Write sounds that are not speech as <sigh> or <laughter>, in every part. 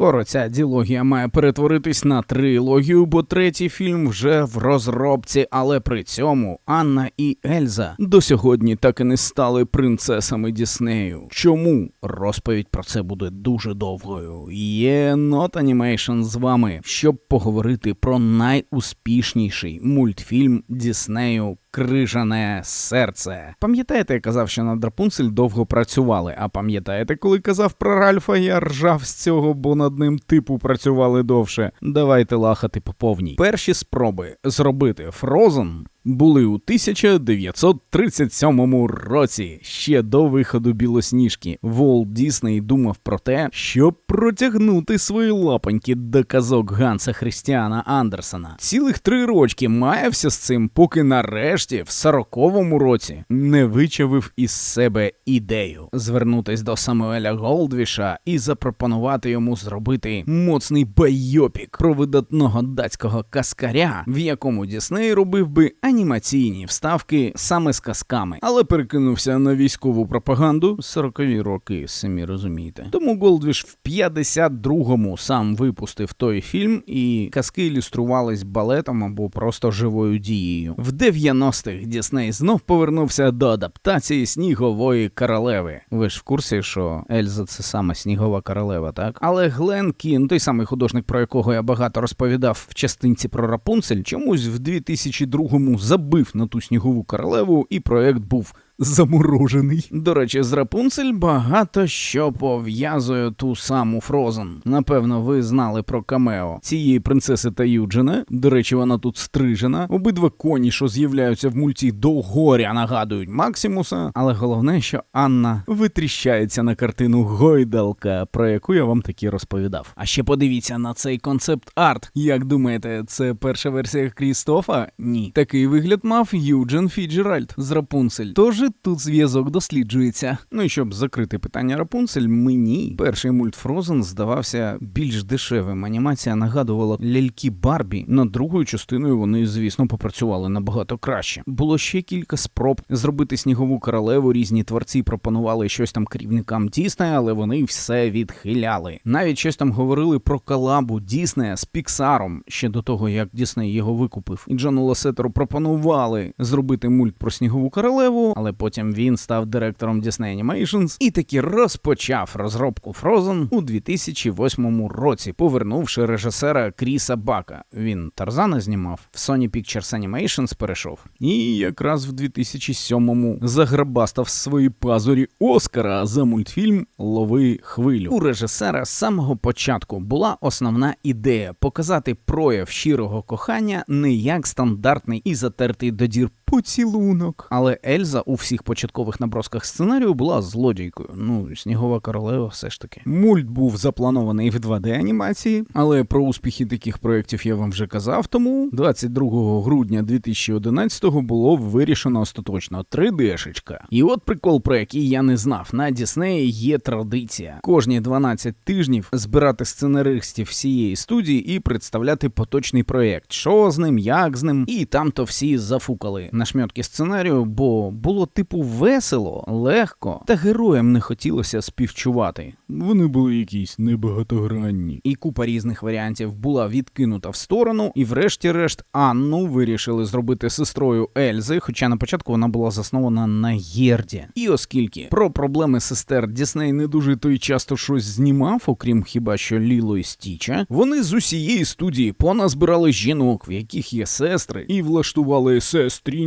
Скоро ця ділогія має перетворитись на трилогію, бо третій фільм вже в розробці, але при цьому Анна і Ельза до сьогодні так і не стали принцесами Діснею. Чому? Розповідь про це буде дуже довгою. Є Not Animation з вами, щоб поговорити про найуспішніший мультфільм Діснею Крижане серце. Пам'ятаєте, я казав, що над Рапунцель довго працювали. А пам'ятаєте, коли казав про Ральфа, я ржав з цього, бо над ним типу працювали довше. Давайте лахати по повній. Перші спроби зробити Фрозен були у 1937 році, ще до виходу білосніжки. Волт Дісней думав про те, щоб протягнути свої лапоньки до казок Ганса Христіана Андерсона. Цілих три рочки маявся з цим, поки нарешті, в 40-му році, не вичавив із себе ідею звернутись до Самуеля Голдвіша і запропонувати йому зробити моцний байопік про видатного датського каскаря, в якому Дісней робив би анімаційні вставки саме з казками, але перекинувся на військову пропаганду 40-ві роки, самі розумієте. Тому Голдвіш в 52-му сам випустив той фільм, і казки ілюструвались балетом або просто живою дією. В 90-х Дісней знов повернувся до адаптації снігової королеви. Ви ж в курсі, що Ельза це саме снігова королева, так? Але Глен Кін, той самий художник, про якого я багато розповідав в частинці про Рапунцель, чомусь в 2002-му забив на ту снігову королеву, і проект був заморожений. До речі, з Рапунцель багато що пов'язує ту саму Фрозен. Напевно, ви знали про камео цієї принцеси та Юджина. До речі, вона тут стрижена. Обидва коні, що з'являються в мульті до горя, нагадують Максимуса. Але головне, що Анна витріщається на картину Гойдалка, про яку я вам таки розповідав. А ще подивіться на цей концепт арт. Як думаєте, це перша версія Крістофа? Ні. Такий вигляд мав Юджин Фіджеральд з Рапунцель. Тож тут зв'язок досліджується. Ну і щоб закрити питання Рапунцель, мені перший мульт Фрозен здавався більш дешевим. Анімація нагадувала ляльки Барбі. Над другою частиною вони, звісно, попрацювали набагато краще. Було ще кілька спроб зробити снігову королеву. Різні творці пропонували щось там керівникам Діснея, але вони все відхиляли. Навіть щось там говорили про колабу Діснея з Піксаром ще до того, як Дісней його викупив. І Джону Ласетеру пропонували зробити мульт про снігову королеву, але потім він став директором Disney Animations і таки розпочав розробку Frozen у 2008 році, повернувши режисера Кріса Бака. Він Тарзана знімав в Sony Pictures Animations перейшов. І якраз в 2007-му заграбастав свої пазурі Оскара за мультфільм Лови хвилю. У режисера з самого початку була основна ідея показати прояв щирого кохання не як стандартний і затертий до дір поцілунок. Але Ельза у всіх початкових набросках сценарію була злодійкою. Ну, снігова королева, все ж таки. Мульт був запланований в 2D анімації, але про успіхи таких проєктів я вам вже казав. Тому 22 грудня 2011-го було вирішено остаточно 3D-шечка. І от прикол, про який я не знав. На Діснеї є традиція кожні 12 тижнів збирати сценаристів всієї студії і представляти поточний проєкт. Що з ним, як з ним, і там то всі зафукали на сценарію, бо було типу весело, легко, та героям не хотілося співчувати. Вони були якісь небагатогранні. І купа різних варіантів була відкинута в сторону, і врешті-решт Анну вирішили зробити сестрою Ельзи, хоча на початку вона була заснована на Єрді. І оскільки про проблеми сестер Дісней не дуже той часто щось знімав, окрім хіба що Ліло і Стіча, вони з усієї студії поназбирали жінок, в яких є сестри, і влаштували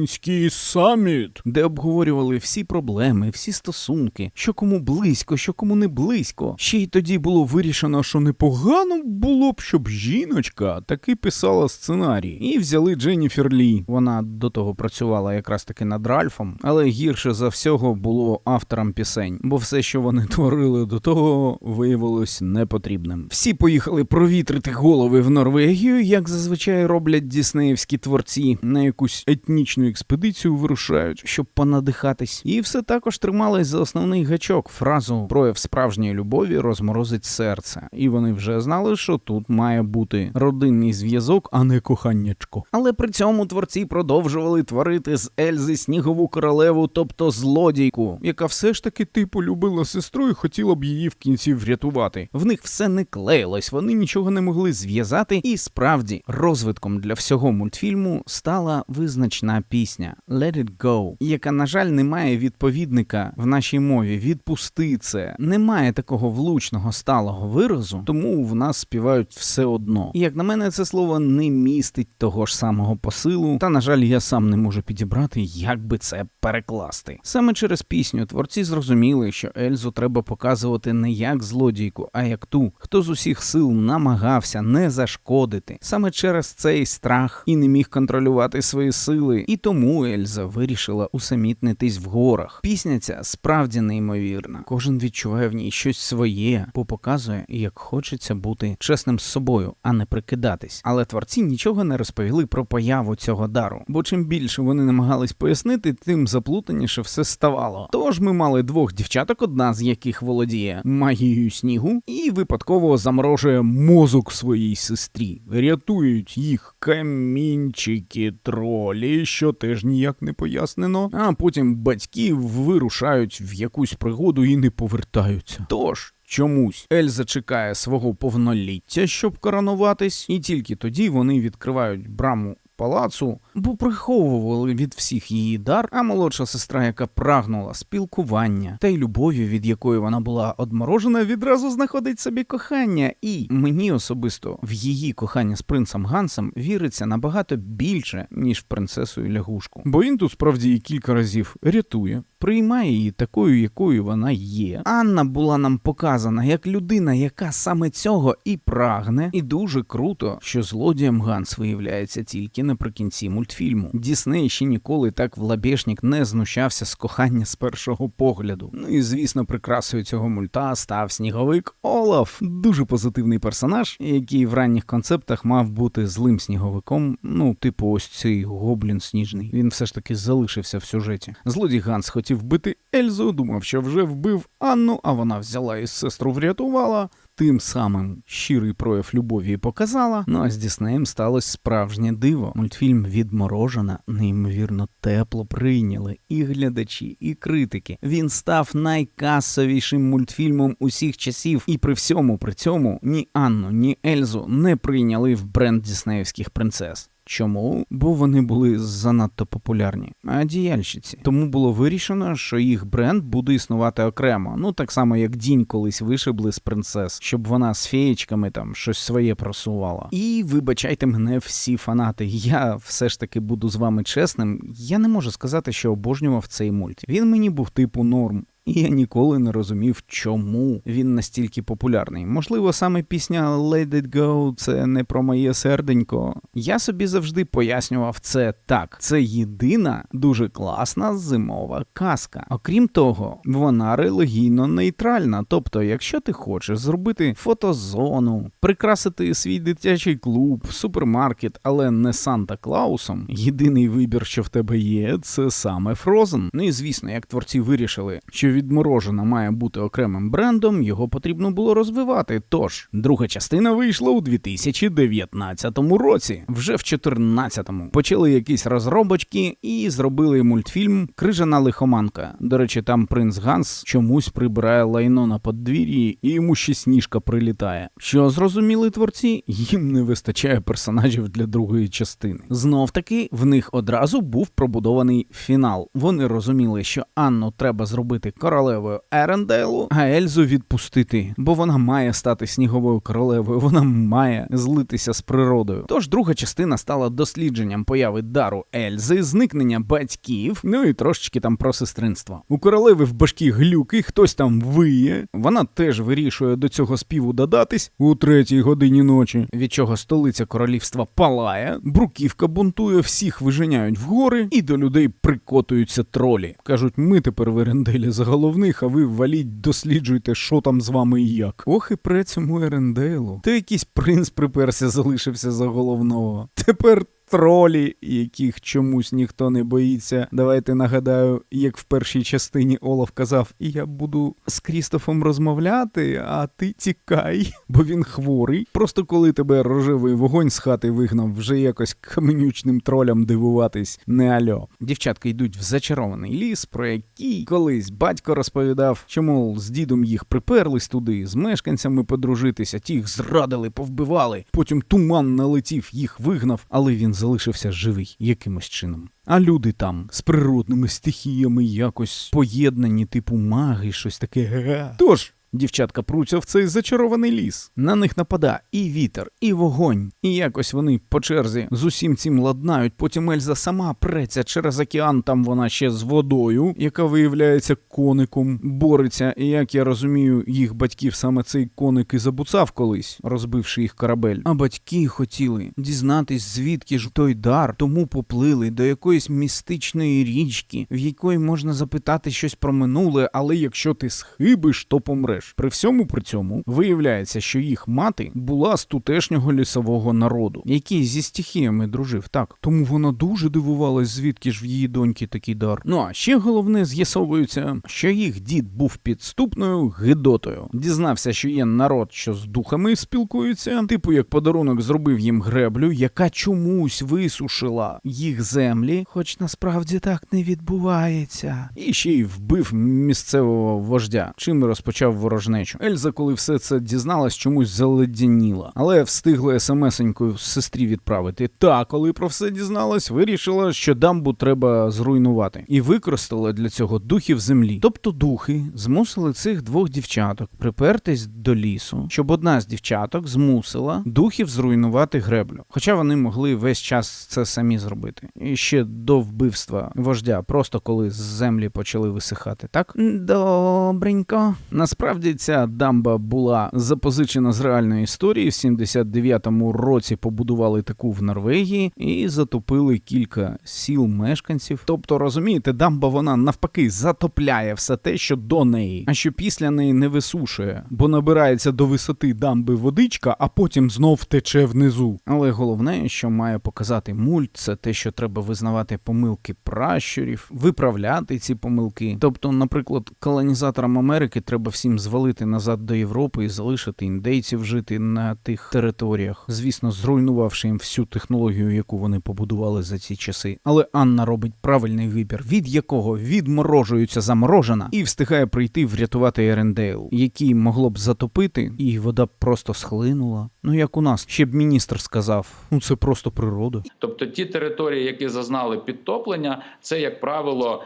сестрінський саміт, де обговорювали всі проблеми, всі стосунки, що кому близько, що кому не близько. Ще й тоді було вирішено, що непогано було б, щоб жіночка таки писала сценарій. І взяли Дженніфер Лі. Вона до того працювала якраз таки над Ральфом, але гірше за всього було авторам пісень, бо все, що вони <laughs> творили до того, виявилось непотрібним. Всі поїхали провітрити голови в Норвегію, як зазвичай роблять діснеївські творці, на якусь етнічну експедицію вирушають, щоб понадихатись. І все також трималось за основний гачок фразу прояв справжньої любові розморозить серце. І вони вже знали, що тут має бути родинний зв'язок, а не коханнячко. Але при цьому творці продовжували творити з Ельзи снігову королеву, тобто злодійку, яка все ж таки типу любила сестру і хотіла б її в кінці врятувати. В них все не клеїлось, вони нічого не могли зв'язати, і справді розвитком для всього мультфільму стала визначна пісня Let It Go, яка, на жаль, не має відповідника в нашій мові. Відпусти це. Немає такого влучного сталого виразу, тому в нас співають все одно. І як на мене, це слово не містить того ж самого посилу. Та на жаль, я сам не можу підібрати, як би це перекласти. Саме через пісню творці зрозуміли, що Ельзу треба показувати не як злодійку, а як ту, хто з усіх сил намагався не зашкодити. Саме через цей страх і не міг контролювати свої сили. І тому Ельза вирішила усамітнитись в горах. Пісня ця справді неймовірна. Кожен відчуває в ній щось своє, бо показує, як хочеться бути чесним з собою, а не прикидатись. Але творці нічого не розповіли про появу цього дару. Бо чим більше вони намагались пояснити, тим заплутаніше все ставало. Тож ми мали двох дівчаток, одна з яких володіє магією снігу, і випадково заморожує мозок своїй сестрі. Рятують їх камінчики тролі, що теж ніяк не пояснено. А потім батьки вирушають в якусь пригоду і не повертаються. Тож. Чомусь Ельза чекає свого повноліття, щоб коронуватись, і тільки тоді вони відкривають браму палацу, бо приховували від всіх її дар, а молодша сестра, яка прагнула спілкування та й любові, від якої вона була одморожена, відразу знаходить собі кохання. І мені особисто в її кохання з принцем Гансом віриться набагато більше, ніж в принцесу і лягушку. Бо він тут справді і кілька разів рятує. Приймає її такою, якою вона є. Анна була нам показана як людина, яка саме цього і прагне, і дуже круто, що злодієм Ганс виявляється тільки наприкінці мультфільму. Дісней ще ніколи так в лабєшнік не знущався з кохання з першого погляду. Ну і звісно, прикрасою цього мульта став сніговик Олаф, дуже позитивний персонаж, який в ранніх концептах мав бути злим сніговиком. Ну, типу, ось цей гоблін сніжний. Він все ж таки залишився в сюжеті. Злодій Ганс хотів вбити Ельзу, думав, що вже вбив Анну, а вона взяла і сестру врятувала. Тим самим щирий прояв любові показала. Ну а з Діснеєм сталося справжнє диво. Мультфільм відморожена, неймовірно тепло прийняли і глядачі, і критики. Він став найкасовішим мультфільмом усіх часів, і при всьому при цьому ні Анну, ні Ельзу не прийняли в бренд діснеївських принцес. Чому? Бо вони були занадто популярні, а діяльщиці. Тому було вирішено, що їх бренд буде існувати окремо. Ну так само, як Дінь колись вишибли з принцес, щоб вона з феєчками там щось своє просувала. І вибачайте мене всі фанати. Я все ж таки буду з вами чесним. Я не можу сказати, що обожнював цей мульт. Він мені був типу норм. І я ніколи не розумів, чому він настільки популярний. Можливо, саме пісня Let It Go це не про моє серденько. Я собі завжди пояснював це так: це єдина дуже класна зимова казка. Окрім того, вона релігійно нейтральна. Тобто, якщо ти хочеш зробити фотозону, прикрасити свій дитячий клуб, супермаркет, але не Санта Клаусом, єдиний вибір, що в тебе є, це саме Frozen. Ну і звісно, як творці вирішили, що відморожена має бути окремим брендом, його потрібно було розвивати. Тож, друга частина вийшла у 2019 році. Вже в 2014-му почали якісь розробочки і зробили мультфільм Крижана лихоманка. До речі, там принц Ганс чомусь прибирає лайно на подвір'ї, і йому ще сніжка прилітає. Що зрозуміли творці, їм не вистачає персонажів для другої частини. Знов таки в них одразу був пробудований фінал. Вони розуміли, що Анну треба зробити королевою Ерендейлу, а Ельзу відпустити, бо вона має стати сніговою королевою, вона має злитися з природою. Тож друга частина стала дослідженням появи дару Ельзи, зникнення батьків, ну і трошечки там про сестринство. У королеви в башкі глюки, хтось там виє. Вона теж вирішує до цього співу додатись у третій годині ночі, від чого столиця королівства палає, бруківка бунтує, всіх виженяють в гори, і до людей прикотуються тролі. Кажуть, ми тепер в Еренделі за головних, а ви валіть, досліджуйте, що там з вами і як. Ох і при цьому Еренделу. Та якийсь принц приперся, залишився за головного. Тепер тролі, яких чомусь ніхто не боїться. Давайте нагадаю, як в першій частині Олаф казав: Я буду з Крістофом розмовляти, а ти тікай, <laughs> бо він хворий. Просто коли тебе рожевий вогонь з хати вигнав, вже якось каменючним тролям дивуватись не альо. Дівчатка йдуть в зачарований ліс, про який колись батько розповідав, мов з дідом їх приперлись туди, з мешканцями подружитися, ті їх зрадили, повбивали. Потім туман налетів, їх вигнав, але він залишився живий якимось чином. А люди там з природними стихіями якось поєднані, типу маги, щось таке. Тож. Дівчатка пруться в цей зачарований ліс. На них напада і вітер, і вогонь. І якось вони по черзі з усім цим ладнають. Потім Ельза сама преться через океан, там вона ще з водою, яка виявляється коником, бореться. І як я розумію, їх батьків саме цей коник і забуцав колись, розбивши їх корабель. А батьки хотіли дізнатись, звідки ж той дар, тому поплили до якоїсь містичної річки, в якої можна запитати щось про минуле, але якщо ти схибиш, то помреш. При всьому при цьому виявляється, що їх мати була з тутешнього лісового народу, який зі стихіями дружив. Так, тому вона дуже дивувалась, звідки ж в її доньки такий дар. Ну а ще головне з'ясовується, що їх дід був підступною гидотою. Дізнався, що є народ, що з духами спілкується, типу як подарунок зробив їм греблю, яка чомусь висушила їх землі, хоч насправді так не відбувається. І ще й вбив місцевого вождя, чим розпочав ворожнечу. Ельза, коли все це дізналась, чомусь заледяніла, але встигла смс-енькою сестрі відправити. Та, коли про все дізналась, вирішила, що дамбу треба зруйнувати, і використала для цього духів землі. Тобто духи змусили цих двох дівчаток припертись до лісу, щоб одна з дівчаток змусила духів зруйнувати греблю. Хоча вони могли весь час це самі зробити. І ще до вбивства вождя, просто коли з землі почали висихати, так? Добренько. Насправді ця дамба була запозичена з реальної історії. В 79-му році побудували таку в Норвегії і затопили кілька сіл мешканців. Тобто, розумієте, дамба вона навпаки затопляє все те, що до неї, а що після неї не висушує, бо набирається до висоти дамби водичка, а потім знов тече внизу. Але головне, що має показати мульт, це те, що треба визнавати помилки пращурів, виправляти ці помилки. Тобто, наприклад, колонізаторам Америки треба всім звалити назад до Європи і залишити індейців жити на тих територіях, звісно, зруйнувавши їм всю технологію, яку вони побудували за ці часи. Але Анна робить правильний вибір, від якого відморожується заморожена, і встигає прийти врятувати Ерендейл, який могло б затопити, і вода просто схлинула. Ну як у нас ще б міністр сказав, ну це просто природа. Тобто ті території, які зазнали підтоплення, це як правило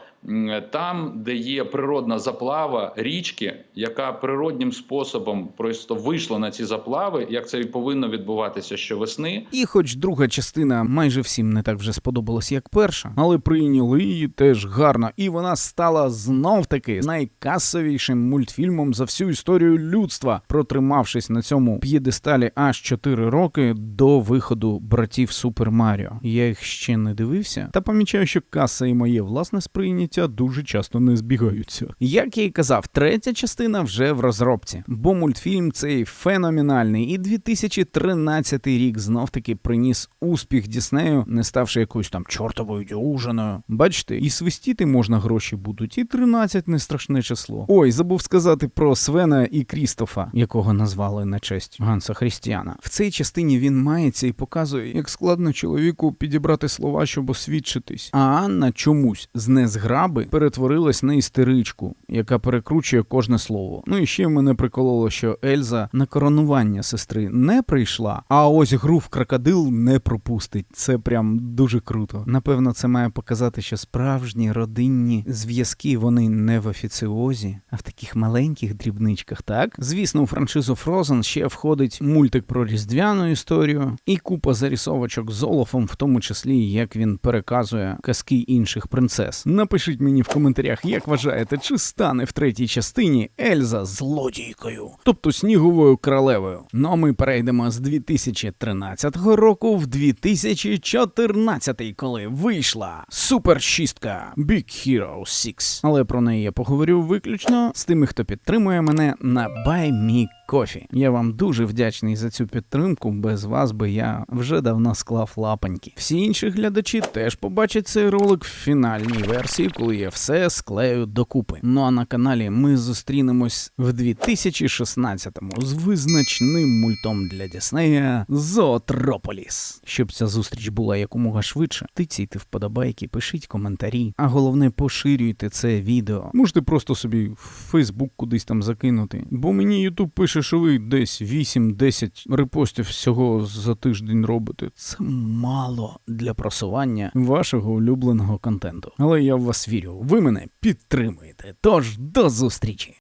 там, де є природна заплава річки, яка природнім способом просто вийшла на ці заплави, як це і повинно відбуватися щовесни. І хоч друга частина майже всім не так вже сподобалась, як перша, але прийняли її теж гарно, і вона стала знов таки найкасовішим мультфільмом за всю історію людства, протримавшись на цьому п'єдесталі аж 4 роки до виходу братів Супер Маріо. Я їх ще не дивився, та помічаю, що каса і моє власне сприйняття дуже часто не збігаються. Як я й казав, третя частина вже в розробці, бо мультфільм цей феноменальний, і 2013 рік знов таки приніс успіх Діснею, не ставши якоюсь там чортовою дюжиною. Бачите, і свистіти можна гроші будуть, і 13 не страшне число. Ой, забув сказати про Свена і Крістофа, якого назвали на честь Ганса Хрістіана. В цій частині він мається і показує, як складно чоловіку підібрати слова, щоб освідчитись. А Анна чомусь з незграби перетворилась на істеричку, яка перекручує кожне слово. Ну і ще мене прикололо, що Ельза на коронування сестри не прийшла, а ось гру в крокодил не пропустить. Це прям дуже круто. Напевно, це має показати, що справжні родинні зв'язки вони не в офіціозі, а в таких маленьких дрібничках, так? Звісно, у франшизу Frozen ще входить мультик про різдвяну історію і купа зарисовочок з Олафом, в тому числі як він переказує казки інших принцес. Напишіть мені в коментарях, як вважаєте, чи стане в третій частині Ельза злодійкою, тобто сніговою королевою. Ну а ми перейдемо з 2013 року в 2014, коли вийшла супер шістка Big Hero 6. Але про неї я поговорю виключно з тими, хто підтримує мене на Me Кофі. Я вам дуже вдячний за цю підтримку. Без вас би я вже давно склав лапоньки. Всі інші глядачі теж побачать цей ролик в фінальній версії, коли я все склею докупи. Ну а на каналі ми зустрінемось в 2016-му з визначним мультом для Діснея Зоотрополіс. Щоб ця зустріч була якомога швидше, тицяйте вподобайки, пишіть коментарі, а головне поширюйте це відео. Можете просто собі в Фейсбук кудись там закинути. Бо мені Ютуб пише, ви десь 8-10 репостів всього за тиждень робите. Це мало для просування вашого улюбленого контенту. Але я в вас вірю. Ви мене підтримуєте. Тож до зустрічі!